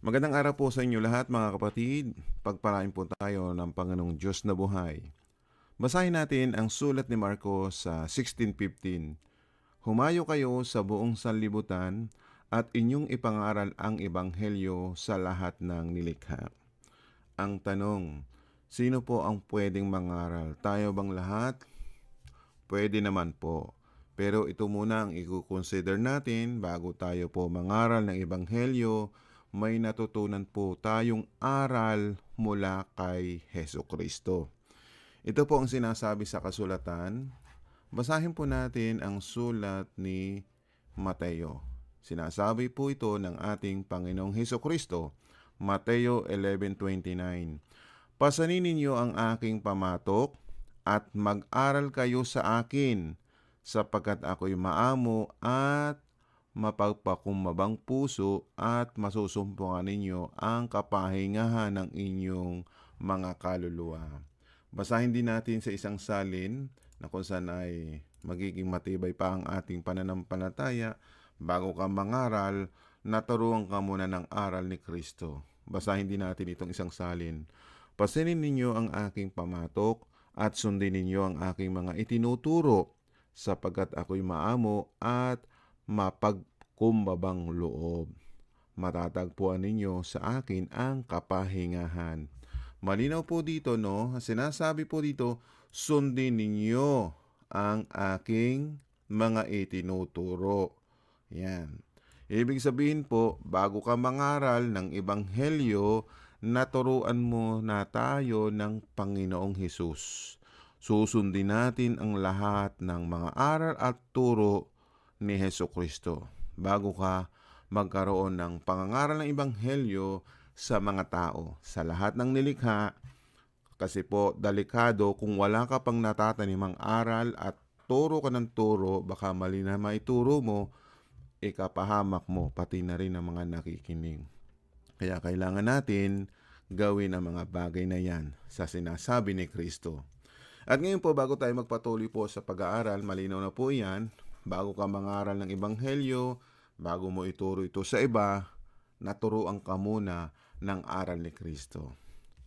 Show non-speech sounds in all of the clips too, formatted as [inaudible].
Magandang araw po sa inyo lahat mga kapatid. Pagpalain po tayo ng Panginoong Diyos na buhay. Basahin natin ang sulat ni Marcos sa 16.15. Humayo kayo sa buong sanlibutan at inyong ipangaral ang ebanghelyo sa lahat ng nilikha. Ang tanong, sino po ang pwedeng mangaral? Tayo bang lahat? Pwede naman po. Pero ito muna ang i-consider natin bago tayo po mangaral ng ebanghelyo may natutunan po tayong aral mula kay Heso Kristo. Ito po ang sinasabi sa kasulatan. Basahin po natin ang sulat ni Mateo. Sinasabi po ito ng ating Panginoong Heso Kristo, Mateo 11.29. Pasanin ninyo ang aking pamatok at mag-aral kayo sa akin sapagkat ako'y maamo at mapagpakumabang puso at masusumpungan ninyo ang kapahingahan ng inyong mga kaluluwa. Basahin din natin sa isang salin na kung saan ay magiging matibay pa ang ating pananampalataya bago ka mangaral, naturuan ka muna ng aral ni Kristo. Basahin din natin itong isang salin. Pasinin ninyo ang aking pamatok at sundin ninyo ang aking mga itinuturo sapagkat ako'y maamo at mapagkumbabang loob. Matatagpuan ninyo sa akin ang kapahingahan. Malinaw po dito, no? Sinasabi po dito, sundin ninyo ang aking mga itinuturo. Yan. Ibig sabihin po, bago ka mangaral ng ebanghelyo, naturuan mo na tayo ng Panginoong Hesus. Susundin natin ang lahat ng mga aral at turo ni Heso Kristo bago ka magkaroon ng pangangaral ng Ebanghelyo sa mga tao, sa lahat ng nilikha, kasi po delikado kung wala ka pang natatanimang aral at turo ka ng turo, baka mali na maituro mo, ikapahamak mo, pati na rin ang mga nakikinig. Kaya kailangan natin gawin ang mga bagay na yan sa sinasabi ni Kristo. At ngayon po, bago tayo magpatuloy po sa pag-aaral, malinaw na po yan, bago ka mangaral ng ebanghelyo, bago mo ituro ito sa iba, naturuan ka muna ng aral ni Kristo.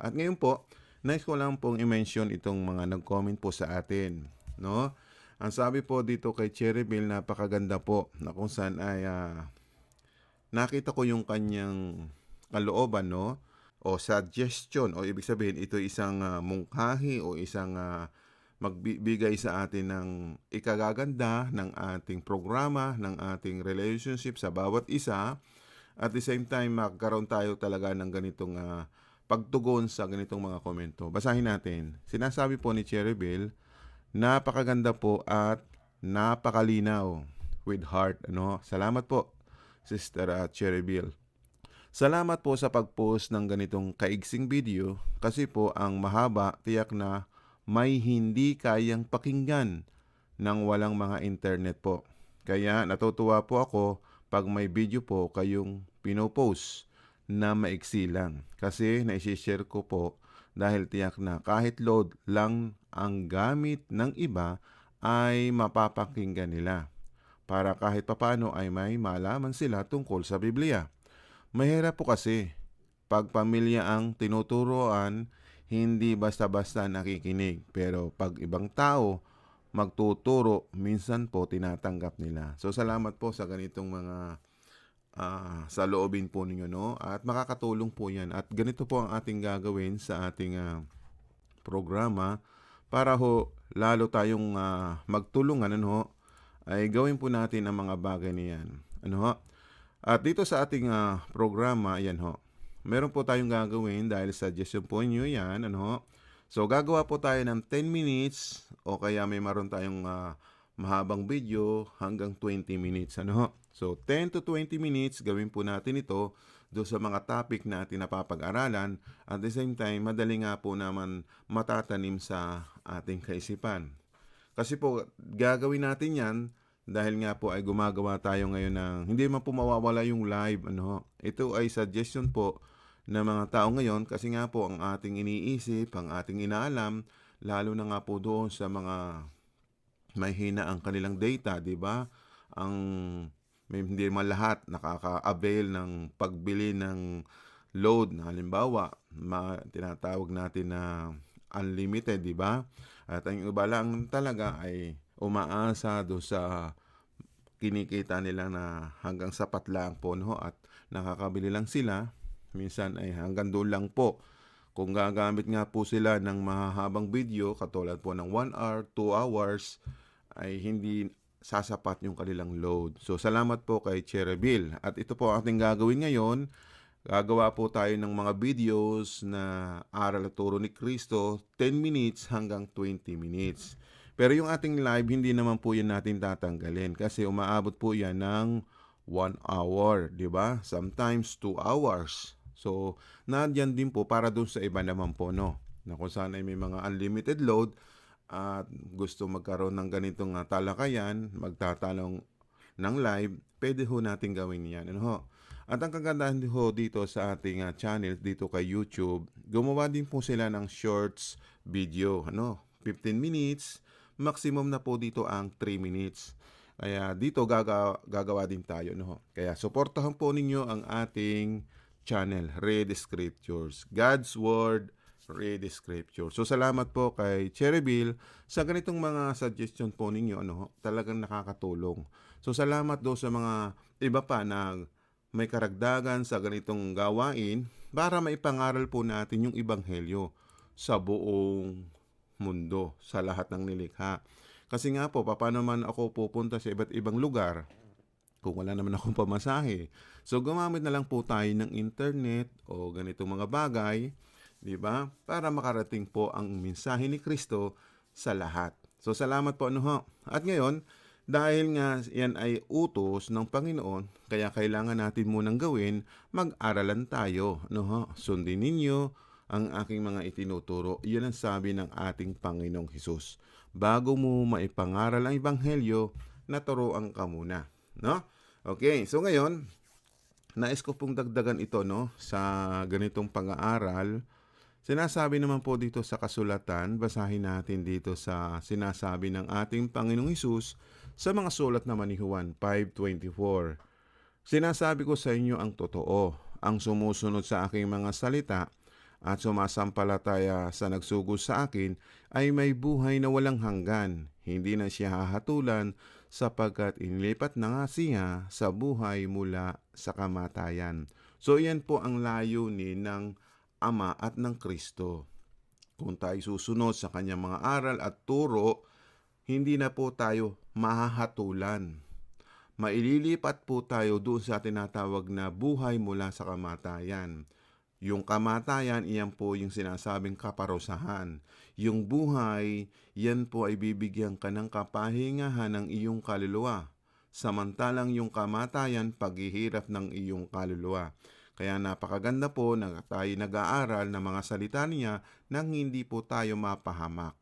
At ngayon po, next ko lang pong i-mention itong mga nag-comment po sa atin. No? Ang sabi po dito kay Cherry Bill, napakaganda po na kung saan ay ah, nakita ko yung kanyang kalooban, no? O suggestion, o ibig sabihin, ito isang ah, mungkahi o isang ah, magbibigay sa atin ng ikagaganda ng ating programa, ng ating relationship sa bawat isa. At the same time, magkaroon tayo talaga ng ganitong ah, pagtugon sa ganitong mga komento. Basahin natin. Sinasabi po ni Cherry Bill, napakaganda po at napakalinaw with heart. Ano? Salamat po, Sister uh, Cherry Bill. Salamat po sa pag-post ng ganitong kaigsing video kasi po ang mahaba tiyak na may hindi kayang pakinggan ng walang mga internet po. Kaya natutuwa po ako pag may video po kayong pinopost na maiksi lang. Kasi naisishare ko po dahil tiyak na kahit load lang ang gamit ng iba ay mapapakinggan nila. Para kahit papano ay may malaman sila tungkol sa Biblia. Mahirap po kasi pag pamilya ang tinuturoan, hindi basta-basta nakikinig. Pero pag ibang tao magtuturo, minsan po tinatanggap nila. So salamat po sa ganitong mga ah, sa loobin po ninyo, no? At makakatulong po yan. At ganito po ang ating gagawin sa ating ah, programa para ho lalo tayong ah, magtulungan, ano ho, ay gawin po natin ang mga bagay niyan. Ano ho? At dito sa ating ah, programa, ayan ho, meron po tayong gagawin dahil suggestion po niyo yan, ano. So gagawa po tayo ng 10 minutes o kaya may maroon tayong ah, mahabang video hanggang 20 minutes, ano. So 10 to 20 minutes, gawin po natin ito do sa mga topic na ating napapag-aralan. At the same time, madali nga po naman matatanim sa ating kaisipan. Kasi po, gagawin natin yan dahil nga po ay gumagawa tayo ngayon ng hindi man po mawawala yung live ano ito ay suggestion po ng mga tao ngayon kasi nga po ang ating iniisip ang ating inaalam lalo na nga po doon sa mga may hina ang kanilang data di ba? Ang may hindi man lahat nakaka-avail ng pagbili ng load na halimbawa, ma, tinatawag natin na unlimited, di ba? At ang iba lang talaga ay umaasa do sa kinikita nila na hanggang sapat lang po no? At nakakabili lang sila minsan ay hanggang doon lang po kung gagamit nga po sila ng mahahabang video katulad po ng 1 hour, 2 hours ay hindi sasapat yung kanilang load. So salamat po kay Cherebil. At ito po ang ating gagawin ngayon. Gagawa po tayo ng mga videos na aral at turo ni Kristo 10 minutes hanggang 20 minutes. Pero yung ating live, hindi naman po yan natin tatanggalin kasi umaabot po yan ng 1 hour, di ba? Sometimes 2 hours. So, nandiyan din po para doon sa iba naman po, no? Na kung saan ay may mga unlimited load at gusto magkaroon ng ganitong uh, talakayan, magtatanong ng live, pwede ho natin gawin yan. Ano ho? At ang kagandahan ho dito sa ating uh, channel, dito kay YouTube, gumawa din po sila ng shorts video. Ano? 15 minutes, maximum na po dito ang 3 minutes. Kaya dito gaga, gagawa din tayo. No? Kaya suportahan po ninyo ang ating channel, Read Scriptures. God's Word, Read Scripture. So salamat po kay Cherry Bill sa ganitong mga suggestion po ninyo. Ano, talagang nakakatulong. So salamat do sa mga iba pa na may karagdagan sa ganitong gawain para maipangaral po natin yung ibanghelyo sa buong mundo, sa lahat ng nilikha. Kasi nga po, paano man ako pupunta sa iba't ibang lugar kung wala naman akong pamasahe. So gumamit na lang po tayo ng internet o ganitong mga bagay, 'di ba? Para makarating po ang mensahe ni Kristo sa lahat. So salamat po ano ho. At ngayon, dahil nga yan ay utos ng Panginoon, kaya kailangan natin munang gawin, mag-aralan tayo. No, ho? Sundin ninyo ang aking mga itinuturo. Iyon ang sabi ng ating Panginoong Hesus. Bago mo maipangaral ang Ebanghelyo, naturoan ka muna. No? Okay, so ngayon, nais ko pong dagdagan ito no, sa ganitong pag-aaral. Sinasabi naman po dito sa kasulatan, basahin natin dito sa sinasabi ng ating Panginoong Hesus sa mga sulat naman ni Juan 5.24. Sinasabi ko sa inyo ang totoo, ang sumusunod sa aking mga salita at sumasampalataya sa nagsugos sa akin ay may buhay na walang hanggan. Hindi na siya hahatulan sapagkat inilipat na nga siya sa buhay mula sa kamatayan. So yan po ang layunin ng Ama at ng Kristo. Kung tayo susunod sa kanyang mga aral at turo, hindi na po tayo mahahatulan. Maililipat po tayo doon sa tinatawag na buhay mula sa kamatayan. Yung kamatayan, iyan po yung sinasabing kaparusahan. Yung buhay, yan po ay bibigyan ka ng kapahingahan ng iyong kaluluwa. Samantalang yung kamatayan, paghihirap ng iyong kaluluwa. Kaya napakaganda po na tayo nag-aaral ng mga salita niya nang hindi po tayo mapahamak.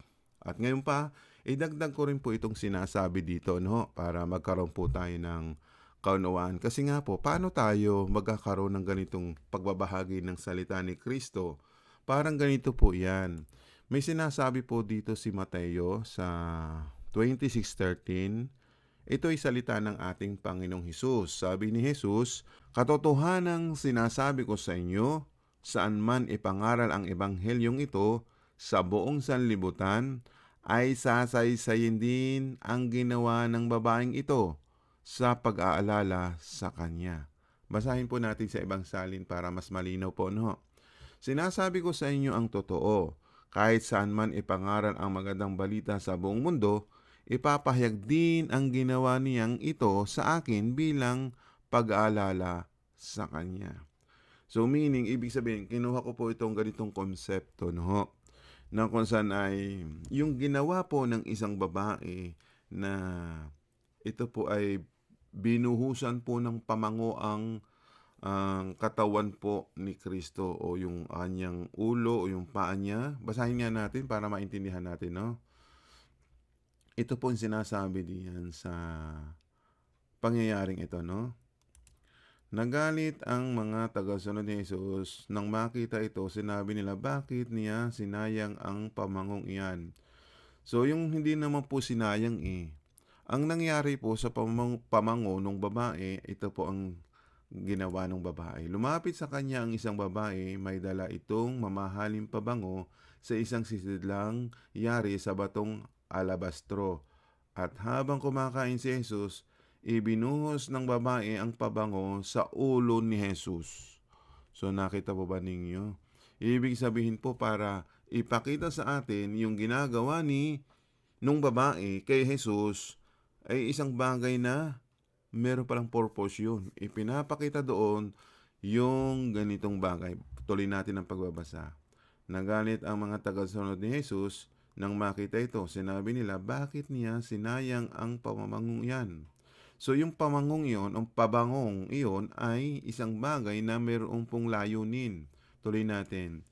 At ngayon pa, idagdag ko rin po itong sinasabi dito no, para magkaroon po tayo ng kaunawaan. Kasi nga po, paano tayo magkakaroon ng ganitong pagbabahagi ng salita ni Kristo? Parang ganito po yan. May sinasabi po dito si Mateo sa 26.13, ito ay salita ng ating Panginoong Hesus. Sabi ni Hesus, Katotohanang sinasabi ko sa inyo, saan man ipangaral ang ebanghelyong ito sa buong sanlibutan, ay sasaysayin din ang ginawa ng babaeng ito sa pag-aalala sa kanya. Basahin po natin sa ibang salin para mas malinaw po, no? Sinasabi ko sa inyo ang totoo, kahit saan man ipangaral ang magandang balita sa buong mundo, ipapahayag din ang ginawa niyang ito sa akin bilang pag-aalala sa kanya. So meaning, ibig sabihin, kinuha ko po itong ganitong konsepto, no? Na kung saan ay yung ginawa po ng isang babae na ito po ay binuhusan po ng pamango ang ang katawan po ni Kristo o yung kanyang ulo o yung paa niya. Basahin nga natin para maintindihan natin, no? Ito po yung sinasabi diyan sa pangyayaring ito, no? Nagalit ang mga tagasunod ni Jesus. Nang makita ito, sinabi nila, bakit niya sinayang ang pamangong iyan? So, yung hindi naman po sinayang eh. Ang nangyari po sa pamang, pamango ng babae, ito po ang ginawa ng babae. Lumapit sa kanya ang isang babae, may dala itong mamahaling pabango sa isang sisidlang yari sa batong alabastro. At habang kumakain si Jesus, ibinuhos ng babae ang pabango sa ulo ni Jesus. So nakita po ba ninyo? Ibig sabihin po para ipakita sa atin yung ginagawa ni nung babae kay Jesus ay isang bagay na meron palang purpose yun. Ipinapakita doon yung ganitong bagay. Tuloy natin ang pagbabasa. Nagalit ang mga tagasunod ni Jesus nang makita ito. Sinabi nila, bakit niya sinayang ang pamamangong yan? So yung pamangong iyon, ang pabangong iyon ay isang bagay na mayroong pong layunin. Tuloy natin.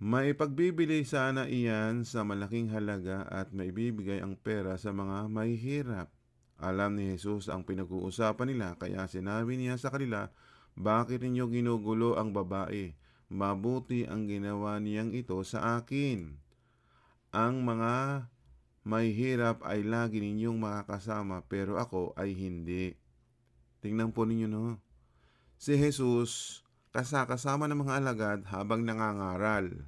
May pagbibili sana iyan sa malaking halaga at maibibigay ang pera sa mga mahihirap. Alam ni Jesus ang pinag-uusapan nila kaya sinabi niya sa kanila, Bakit ninyo ginugulo ang babae? Mabuti ang ginawa niyang ito sa akin. Ang mga mahihirap ay lagi ninyong makakasama pero ako ay hindi. Tingnan po ninyo no. Si Jesus kasakasama ng mga alagad habang nangangaral.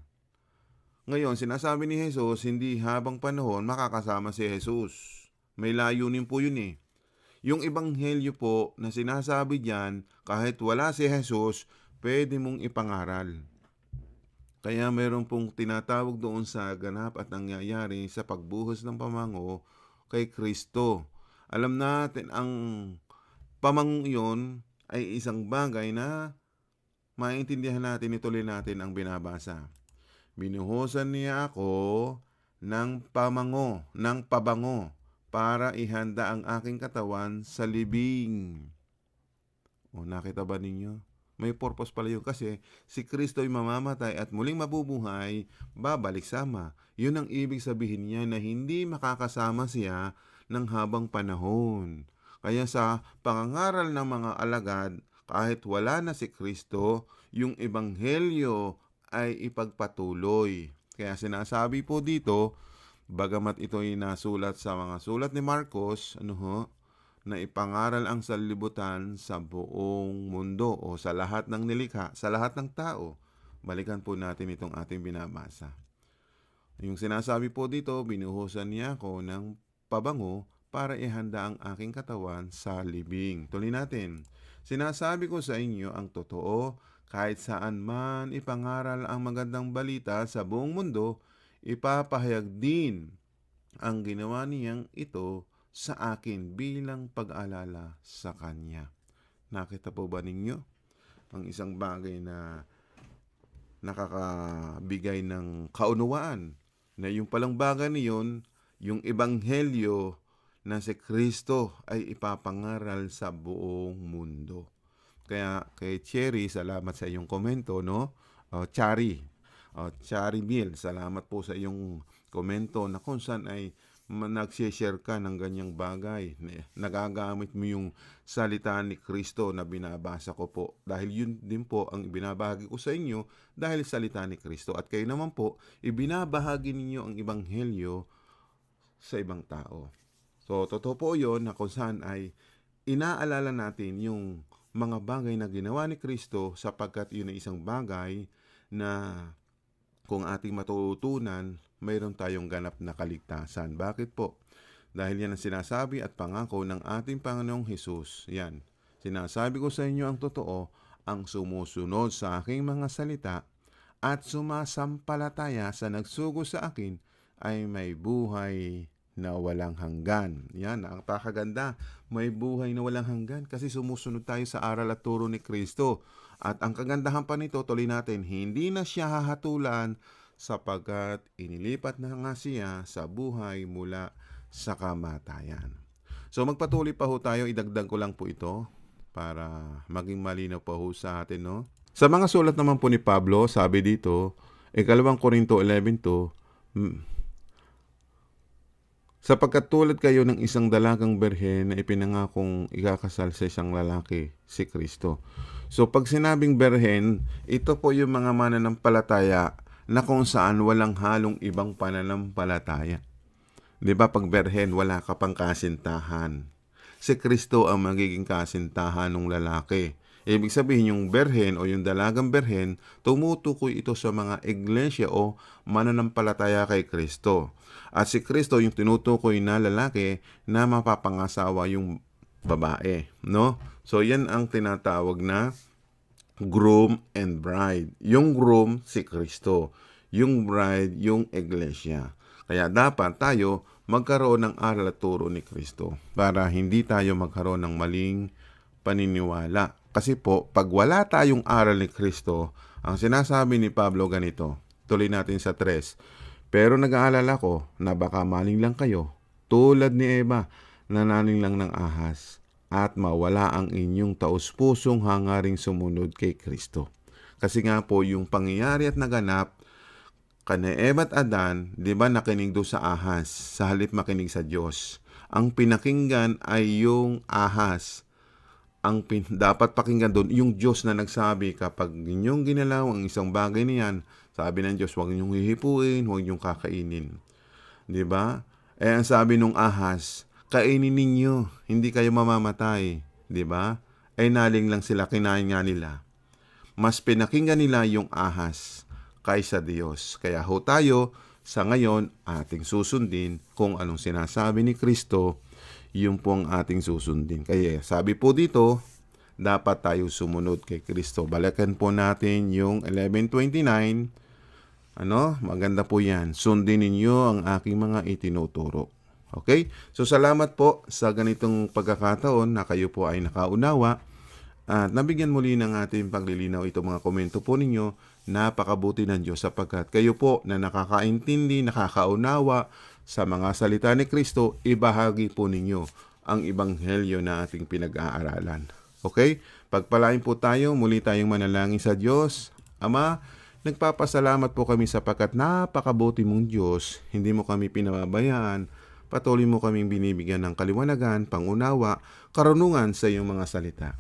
Ngayon, sinasabi ni Jesus, hindi habang panahon makakasama si Jesus. May layunin po yun eh. Yung ebanghelyo po na sinasabi diyan, kahit wala si Jesus, pwede mong ipangaral. Kaya meron pong tinatawag doon sa ganap at nangyayari sa pagbuhos ng pamango kay Kristo. Alam natin ang pamangong iyon ay isang bagay na maintindihan natin, ituloy natin ang binabasa. Binuhusan niya ako ng pamango, ng pabango, para ihanda ang aking katawan sa libing. O nakita ba ninyo? May purpose pala yun kasi si Kristo ay mamamatay at muling mabubuhay, babalik sama. Yun ang ibig sabihin niya na hindi makakasama siya ng habang panahon. Kaya sa pangangaral ng mga alagad, kahit wala na si Kristo, yung ebanghelyo ay ipagpatuloy. Kaya sinasabi po dito, bagamat ito ay nasulat sa mga sulat ni Marcos, ano ho, na ipangaral ang sanlibutan sa buong mundo o sa lahat ng nilikha, sa lahat ng tao. Balikan po natin itong ating binabasa. Yung sinasabi po dito, binuhusan niya ako ng pabango para ihanda ang aking katawan sa libing. Tuloy natin. Sinasabi ko sa inyo ang totoo, kahit saan man ipangaral ang magandang balita sa buong mundo, ipapahayag din ang ginawa niyang ito sa akin bilang pag-alala sa Kanya. Nakita po ba ninyo? Ang isang bagay na nakakabigay ng kaunawaan na yung palang bagay niyon, yung ebanghelyo na si Kristo ay ipapangaral sa buong mundo. Kaya kay Cherry, salamat sa iyong komento, no? O, Chari, o, Chari Mill, salamat po sa iyong komento na kung saan ay nag-share ka ng ganyang bagay. Nagagamit mo yung salita ni Kristo na binabasa ko po. Dahil yun din po ang binabahagi ko sa inyo dahil salita ni Kristo. At kayo naman po, ibinabahagi ninyo ang ibanghelyo sa ibang tao. So, totoo po yun na kung saan ay inaalala natin yung mga bagay na ginawa ni Kristo sapagkat yun ay isang bagay na kung ating matutunan, mayroon tayong ganap na kaligtasan. Bakit po? Dahil yan ang sinasabi at pangako ng ating Panginoong Hesus. Yan. Sinasabi ko sa inyo ang totoo, ang sumusunod sa aking mga salita at sumasampalataya sa nagsugo sa akin ay may buhay na walang hanggan. Yan, ang pakaganda. May buhay na walang hanggan kasi sumusunod tayo sa aral at turo ni Kristo. At ang kagandahan pa nito, tuloy natin, hindi na siya hahatulan sapagkat inilipat na nga siya sa buhay mula sa kamatayan. So magpatuloy pa ho tayo, idagdag ko lang po ito para maging malinaw pa ho sa atin. No? Sa mga sulat naman po ni Pablo, sabi dito, ikalawang Korinto 11 to, Sapagkat tulad kayo ng isang dalagang berhen na ipinangakong ikakasal sa isang lalaki, si Kristo. So pag sinabing berhen, ito po yung mga mananampalataya na kung saan walang halong ibang pananampalataya. Di ba pag berhen, wala ka pang kasintahan. Si Kristo ang magiging kasintahan ng lalaki. Ibig sabihin yung berhen o yung dalagang berhen, tumutukoy ito sa mga iglesia o mananampalataya kay Kristo. At si Kristo yung tinutukoy na lalaki na mapapangasawa yung babae, no? So yan ang tinatawag na groom and bride. Yung groom si Kristo, yung bride yung iglesia. Kaya dapat tayo magkaroon ng aral at turo ni Kristo para hindi tayo magkaroon ng maling paniniwala. Kasi po, pag wala tayong aral ni Kristo, ang sinasabi ni Pablo ganito, tuloy natin sa 3, Pero nag-aalala ko na baka maling lang kayo, tulad ni Eva, nananing lang ng ahas, at mawala ang inyong taus-pusong hangaring sumunod kay Kristo. Kasi nga po, yung pangyayari at naganap, kana Eva at Adan, di ba nakinig do sa ahas, sa halip makinig sa Diyos. Ang pinakinggan ay yung ahas. Ang pin- [laughs] dapat pakinggan doon, yung Diyos na nagsabi, kapag inyong ginalaw ang isang bagay niyan, sabi ng Diyos, huwag ninyong hihipuin, huwag ninyong kakainin. Di ba? Eh, ang sabi nung ahas, kainin ninyo, hindi kayo mamamatay. Di ba? Eh, naling lang sila, kinain nga nila. Mas pinakinggan nila yung ahas kaysa Diyos. Kaya ho tayo, sa ngayon, ating susundin kung anong sinasabi ni Kristo, yung po ang ating susundin. Kaya sabi po dito, dapat tayo sumunod kay Kristo. Balikan po natin yung 1129. Ano? Maganda po yan. Sundin ninyo ang aking mga itinuturo. Okay? So salamat po sa ganitong pagkakataon na kayo po ay nakaunawa at nabigyan muli ng ating paglilinaw itong mga komento po ninyo. Napakabuti ng Diyos sapagkat kayo po na nakakaintindi, nakakaunawa sa mga salita ni Kristo, ibahagi po ninyo ang ibanghelyo na ating pinag-aaralan. Okay? Pagpalain po tayo, muli tayong manalangin sa Diyos. Ama, nagpapasalamat po kami sapagkat napakabuti mong Diyos. Hindi mo kami pinababayaan. Patuloy mo kaming binibigyan ng kaliwanagan, pangunawa, karunungan sa iyong mga salita.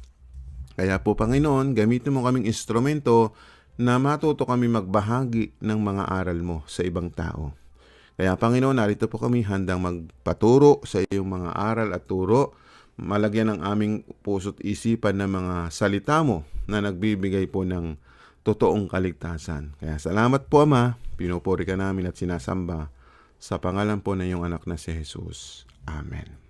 Kaya po Panginoon, gamitin mo kaming instrumento na matuto kami magbahagi ng mga aral mo sa ibang tao. Kaya Panginoon, narito po kami handang magpaturo sa iyong mga aral at turo, malagyan ng aming puso't isipan ng mga salita mo na nagbibigay po ng totoong kaligtasan. Kaya salamat po Ama, pinupuri ka namin at sinasamba sa pangalan po ng iyong anak na si Jesus. Amen.